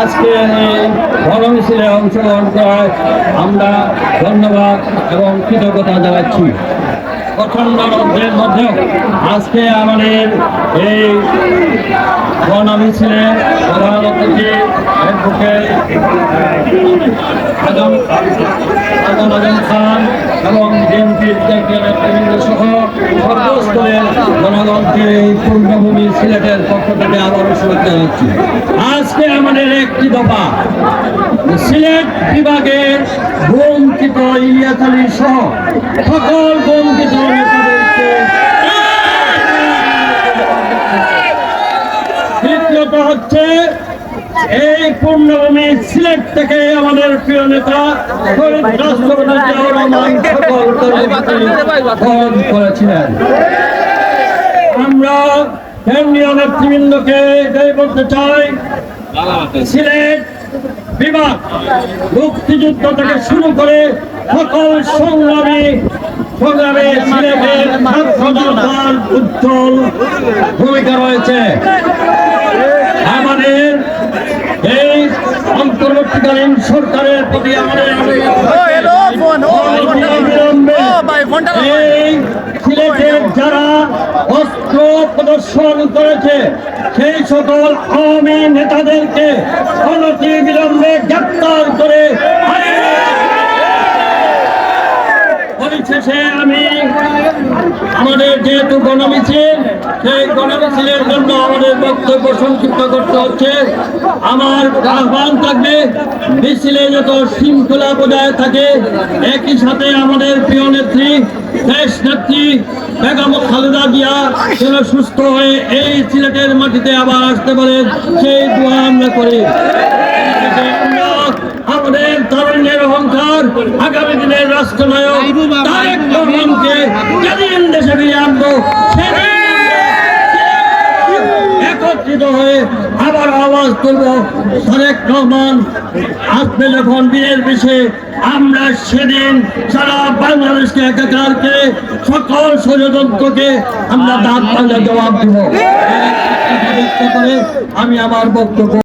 আজকে এই গণমিছিলে অংশগ্রহণ করায় আমরা ধন্যবাদ এবং কৃতজ্ঞতা জানাচ্ছি। প্রচণ্ড রোদ্রের আজকে আমাদের এই গণমিছিলে প্রধান অতিথি অ্যাডভোকেট আজম খান এবং বিএনপির সহ সর্বস্তরের জনগণকে এই পূর্ণভূমি সিলেটের পক্ষ থেকে আবারও শুভেচ্ছা জানাচ্ছি। আজকে আমাদের একটি দফা, সিলেট বিভাগের বঞ্চিত ইলিয়াস আলী সহ সকল বঞ্চিত নেতাদেরকে দ্বিতীয়ত হচ্ছে এই পূর্ণভূমি সিলেট থেকে আমাদের প্রিয় নেতা আমরা কেন্দ্রীয় নেতৃবৃন্দকে এটাই বলতে চাই, সিলেট বিভাগ মুক্তিযুদ্ধ থেকে শুরু করে সকল সংগ্রামী, সংগ্রামে সিলেটের উজ্জ্বল ভূমিকা রয়েছে আমাদের এই অন্তর্বর্তীকালীন সরকারের প্রতি আমাদের এই সিলেটের যারা অস্ত্র প্রদর্শন করেছে সেই সকল আওয়ামী নেতাদেরকে অনতি বিলম্বে গ্রেপ্তার করে পরিশেষে আমি আমাদের যেহেতু গণমিছিল, সেই গণমিছিলের জন্য আমাদের বক্তব্য সংক্ষিপ্ত করতে হচ্ছে। আমার আহ্বান থাকবে, মিছিলে যত শৃঙ্খলা বজায় থাকে, একই সাথে আমাদের প্রিয় নেত্রী, দেশ নেত্রী বেগম খালেদা জিয়া যেন সুস্থ হয়ে এই সিলেটের মাটিতে আবার আসতে পারে, সেই দোয়া আমরা করি। আমাদের তরুণের অহংকার আগামী দিনের রাষ্ট্রনায়ক যেদিন দেশে ফিরে একত্রিত হয়ে আবার আওয়াজ রহমান আসবে যখন বিষয়ে আমরা সেদিন সারা বাংলাদেশকে একাকার করে সকল ষড়যন্ত্রকে আমরা দাঁত পাল্লা জবাব আমি আমার বক্তব্য